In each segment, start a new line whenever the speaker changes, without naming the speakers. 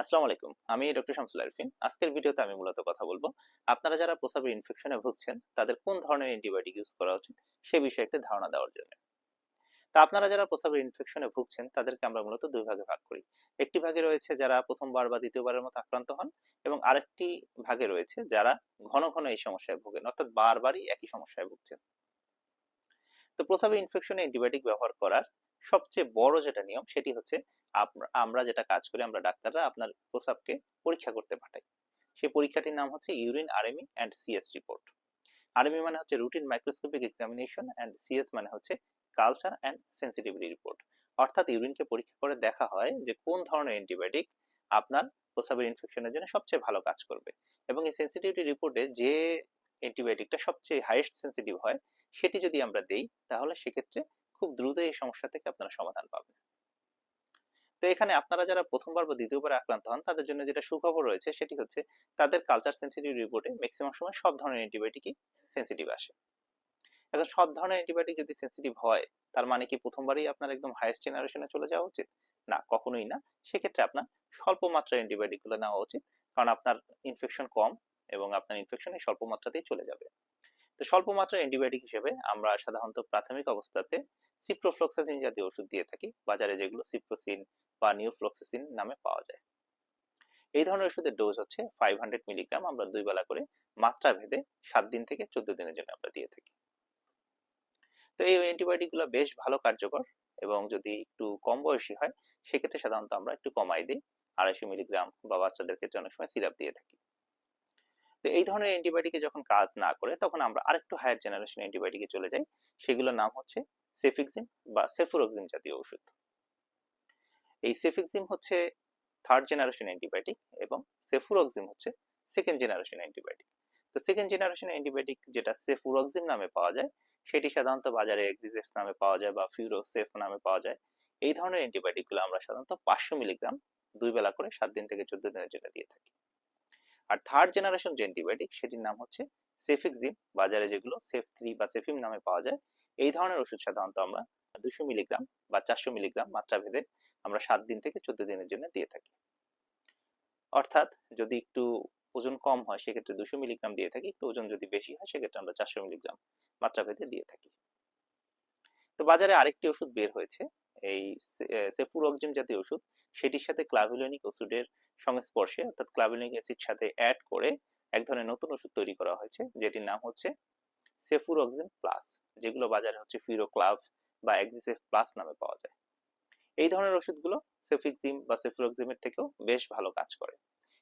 আসসালামু আলাইকুম, আমি ডক্টর শামসুল আরিফিন। আজকের ভিডিওতে আমি মূলত কথা বলব, আপনারা যারা প্রস্রাবের ইনফেকশনে ভুগছেন, তাদের কোন ধরনের অ্যান্টিবায়োটিক ইউজ করা উচিত, সে বিষয়ে একটা ধারণা দেওয়ার জন্য। তা আপনারা যারা প্রস্রাবের ইনফেকশনে ভুগছেন, তাদেরকে আমরা মূলত দুই ভাগে ভাগ করি। একটি ভাগে রয়েছে যারা প্রথমবার বা দ্বিতীয়বারের মতো আক্রান্ত হন এবং আরেকটি ভাগে রয়েছে যারা ঘন ঘন এই সমস্যায় ভোগেন, অর্থাৎ বারবারই একই সমস্যায় ভুগছেন। তো প্রস্রাবের ইনফেকশনে অ্যান্টিবায়োটিক ব্যবহার করার সবচেয়ে বড় যেটা নিয়ম সেটি হচ্ছে আমরা যেটা কাজ করি, আমরা ডাক্তাররা আপনার প্রস্রাবকে পরীক্ষা করতে পাঠাই। সেই পরীক্ষাটির নাম হচ্ছে urine, RME and CS report RME মানে হচ্ছে routine microscopic examination and CS মানে হচ্ছে কালচার অ্যান্ড সেন্সিটিভিটি রিপোর্ট অর্থাৎ ইউরিনকে পরীক্ষা করে দেখা হয় যে কোন ধরনের অ্যান্টিবায়োটিক আপনার প্রস্রাবের ইনফেকশনের জন্য সবচেয়ে ভালো কাজ করবে। এবং এই সেন্সিটিভিটি রিপোর্টে যে অ্যান্টিবায়োটিকটা সবচেয়ে হাইয়েস্ট সেন্সিটিভ হয়, সেটি যদি আমরা দেই, তাহলে সেক্ষেত্রে খুব দ্রুত এই সমস্যা থেকে আপনারা সমাধান পাবেন। তো এখানে আপনারা যারা প্রথমবার বা দ্বিতীয়বার আক্রান্ত হন, তাদের জন্য যেটা সুখবর রয়েছে সেটি হচ্ছে তাদের কালচার সেন্সিটিভ রিপোর্টে ম্যাক্সিমাম সময় সব ধরনের অ্যান্টিবায়োটিকই সেন্সিটিভ আসে। এখন সব ধরনের অ্যান্টিবায়োটিক যদি সেন্সিটিভ হয়, তার মানে কি প্রথমবারই আপনার একদম হাইয়েস্ট জেনারেশনে চলে যাওয়া উচিত? না, কখনোই না। সেক্ষেত্রে আপনার স্বল্প মাত্রার অ্যান্টিবায়োটিকগুলো নেওয়া উচিত। কারণ আপনার ইনফেকশন কম এবং আপনার ইনফেকশন এই স্বল্প মাত্রাতেই চলে যাবে। তো স্বল্প মাত্রার অ্যান্টিবায়োটিক হিসেবে আমরা সাধারণত প্রাথমিক অবস্থাতে সিপ্রোফ্লক্সাসিন জাতীয় ওষুধ দিয়ে থাকি, বাজারে যেগুলো সিপ্রোসিন বা নিউফ্লক্সাসিন নামে পাওয়া যায়। এই ধরনের ওষুধের ডোজ হচ্ছে ফাইভ হান্ড্রেড মিলিগ্রাম আমরা দুই বেলা করে মাত্রা ভেদে সাত দিন থেকে চোদ্দ দিনের জন্য আমরা দিয়ে থাকি। তো এই অ্যান্টিবায়োটিকগুলো বেশ ভালো কার্যকর এবং যদি একটু কম বয়সী হয়, সেক্ষেত্রে সাধারণত আমরা একটু কমাই দিই। আড়াইশো মিলিগ্রাম বা বাচ্চাদের ক্ষেত্রে অনেক সময় সিরাপ দিয়ে থাকি। তো এই ধরনের অ্যান্টিবায়োটিকে যখন কাজ না করে, তখন আমরা আরেকটু হায়ার জেনারেশন অ্যান্টিবায়োটিকে চলে যাই। সেগুলোর নাম হচ্ছে সেফিক্সিম বা সেফুরক্সিম জাতীয় ওষুধ। এই সেফিক্সিম হচ্ছে থার্ড জেনারেশন অ্যান্টিবায়োটিক এবং সেফুরক্সিম হচ্ছে সেকেন্ড জেনারেশন অ্যান্টিবায়োটিক তো সেকেন্ড জেনারেশন অ্যান্টিবায়োটিক যেটা সেফুরক্সিম নামে পাওয়া যায়, সেটি সাধারণত বাজারে এক্সিজেফ নামে পাওয়া যায় বা ফিউরোসেফ নামে পাওয়া যায়। এই ধরনের অ্যান্টিবায়োটিকগুলো আমরা সাধারণত পাঁচশো মিলিগ্রাম দুই বেলা করে সাত দিন থেকে চোদ্দ দিনের জন্য দিয়ে থাকি। আর থার্ড জেনারেশন যে অ্যান্টিবায়োটিক সেটির নাম হচ্ছে সেফিক্সিম বাজারে যেগুলো সেফ থ্রি বা সেফিম নামে পাওয়া যায়, এই ধরনের ওষুধ সাধারণত আমরা দুশো মিলিগ্রাম বা চারশো মিলিগ্রাম মাত্রা ভেদে আমরা সাত দিন থেকে চোদ্দ দিনের জন্য দিয়ে থাকি। অর্থাৎ যদি একটু ওজন কম হয়, সেক্ষেত্রে দুশো মিলিগ্রাম দিয়ে থাকি, একটু ওজন যদি বেশি হয়, সেক্ষেত্রে আমরা চারশো মিলিগ্রাম মাত্রা ভেদে দিয়ে থাকি। তো বাজারে আরেকটি ওষুধ বের হয়েছে এই সেফুরক্সিম জাতীয় ওষুধ, সেটির সাথে ক্লাভিলোনিক ওষুধের সংস্পর্শে, অর্থাৎ ক্লাভিলোনিক অ্যাসিড সাথে অ্যাড করে এক ধরনের নতুন ওষুধ তৈরি করা হয়েছে, যেটির নাম হচ্ছে সেফুরক্সিম প্লাস, যেগুলো বাজারে হচ্ছে ফিরোক্লাভ বা এক্সিসেফ প্লাস নামে পাওয়া যায়। এই ধরনের ওষুধগুলো সেফিক্সিম বা সেফুরক্সিমের থেকেও বেশ ভালো কাজ করে।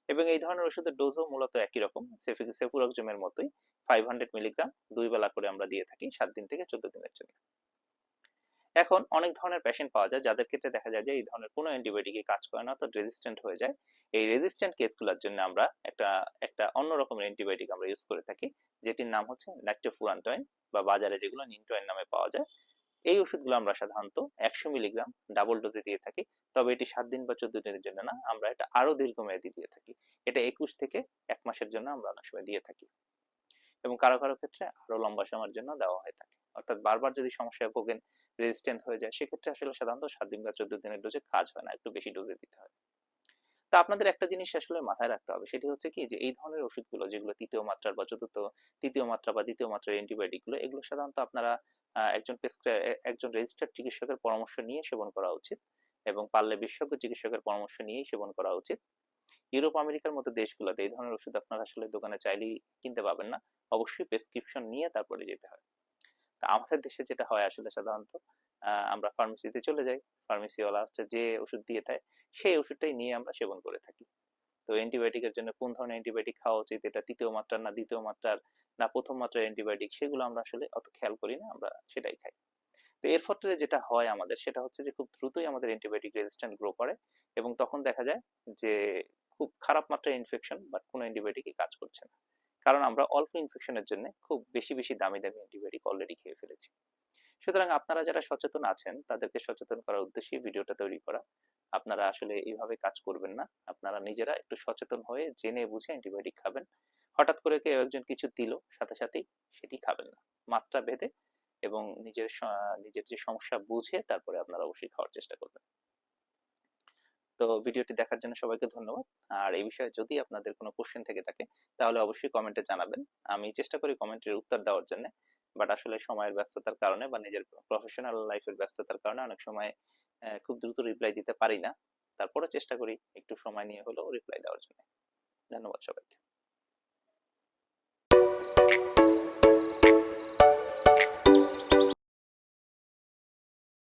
এবং এই ধরনের ওষুধের ডোজও মূলত একই রকম সেফুরক্সিমের মতোই ফাইভ হান্ড্রেড মিলিগ্রাম দুই বেলা করে আমরা দিয়ে থাকি, সাত দিন থেকে চোদ্দ দিনের জন্য। এখন অনেক ধরনের পেশেন্ট পাওয়া যায়, যাদের ক্ষেত্রে দেখা যায় যে এই ধরনের কোনো অ্যান্টিবায়োটিকে কাজ করে না অর্থাৎ রেজিস্ট্যান্ট হয়ে যায়। এই রেজিস্ট্যান্ট কেসগুলোর জন্য আমরা একটা একটা অন্য রকমের অ্যান্টিবায়োটিক আমরা ইউজ করে থাকি, যেটির নাম হচ্ছে নাইট্রোফুরান্টয়েন বা বাজারে যেগুলো নিনটয়েন নামে পাওয়া যায়। এই ওষুধগুলো আমরা সাধারণত একশো মিলিগ্রাম ডাবল ডোজে দিয়ে থাকি, তবে এটি সাত দিন বা চোদ্দ দিনের জন্য না, আমরা এটা আরও দীর্ঘমেয়াদী দিয়ে থাকি। এটা একুশ থেকে এক মাসের জন্য আমরা অনেক সময় দিয়ে থাকি। এবং কারও কারও ক্ষেত্রে আরও লম্বা সময়ের জন্য দেওয়া হয়ে থাকে। অর্থাৎ বারবার যদি সমস্যায় ভোগেন রেজিস্ট্যান্ট হয়ে যায়, সেক্ষেত্রে আসলে সাধারণত সাত দিন বা চোদ্দ দিনের ডোজে কাজ হয় না, একটু বেশি ডোজে দিতে হয়। তো আপনাদের একটা জিনিস আসলে মাথায় রাখতে হবে, সেটি হচ্ছে কি যে এই ধরনের ওষুধগুলো যেগুলো তৃতীয় মাত্রার বা চতুর্থ, তৃতীয় মাত্রা বা দ্বিতীয় মাত্রার অ্যান্টিবায়োটিকগুলো, এগুলো সাধারণত আপনারা একজন একজন রেজিস্টার্ড চিকিৎসকের পরামর্শ নিয়ে সেবন করা উচিত এবং পারলে বিশেষজ্ঞ চিকিৎসকের পরামর্শ নিয়েই সেবন করা উচিত। ইউরোপ, আমেরিকার মতো দেশগুলোতে এই ধরনের ওষুধ আপনারা আসলে দোকানে চাইলেই কিনতে পাবেন না, অবশ্যই প্রেসক্রিপশন নিয়ে তারপরে যেতে হয়। তা আমাদের দেশে যেটা হয় আসলে সাধারণত আমরা ফার্মেসিতে চলে যাই। ফার্মেসিওয়ালা হচ্ছে যে ওষুধ দিয়ে দেয়, সেই ওষুধটাই নিয়ে আমরা সেবন করে থাকি। তো অ্যান্টিবায়োটিকের জন্য কোন ধরনের অ্যান্টিবায়োটিক খাওয়া উচিত, এটা তৃতীয় মাত্রার না দ্বিতীয় মাত্রার না প্রথম মাত্রার অ্যান্টিবায়োটিক সেগুলো আমরা আসলে অত খেয়াল করি না, আমরা সেটাই খাই। তো এর ফলে যেটা হয় আমাদের, সেটা হচ্ছে যে খুব দ্রুতই আমাদের অ্যান্টিবায়োটিক রেজিস্ট্যান্ট গ্রো করে এবং তখন দেখা যায় যে খুব খারাপ মাত্রার ইনফেকশন বাট কোনো অ্যান্টিবায়োটিকই কাজ করছে না। কারণ আমরা অল্প ইনফেকশনের জন্য খুব বেশি বেশি দামি দামি অ্যান্টিবায়োটিক অলরেডি খেয়ে ফেলেছি। সুতরাং আপনারা যারা সচেতন আছেন, তাদেরকে সচেতন করার উদ্দেশ্যে ভিডিওটা তৈরি করা। আপনারা আসলে এইভাবে কাজ করবেন না। আপনারা নিজেরা একটু সচেতন হয়ে জেনে বুঝে অ্যান্টিবায়োটিক খাবেন। হঠাৎ করে কেউ একজন কিছু দিল, সাথে সাথেই সেটি খাবেন না। মাত্রা ভেদে এবং নিজের নিজের যে সমস্যা বুঝে তারপরে আপনারা অবশ্যই খাওয়ার চেষ্টা করবেন। তো ভিডিওটি দেখার জন্য সবাইকে ধন্যবাদ। আর এই বিষয়ে যদি আপনাদের কোনো কোশ্চেন থেকে থাকে, তাহলে অবশ্যই কমেন্টে জানাবেন। আমি চেষ্টা করি কমেন্টের উত্তর দেওয়ার জন্য। বাট আসলে সময়ের ব্যস্ততার কারণে বা নিজের প্রফেশনাল লাইফের ব্যস্ততার কারণে অনেক সময় খুব দ্রুত রিপ্লাই দিতে পারি না। তারপরে চেষ্টা করি একটু সময় নিয়ে হলেও রিপ্লাই দেওয়ার জন্য। ধন্যবাদ সবাইকে।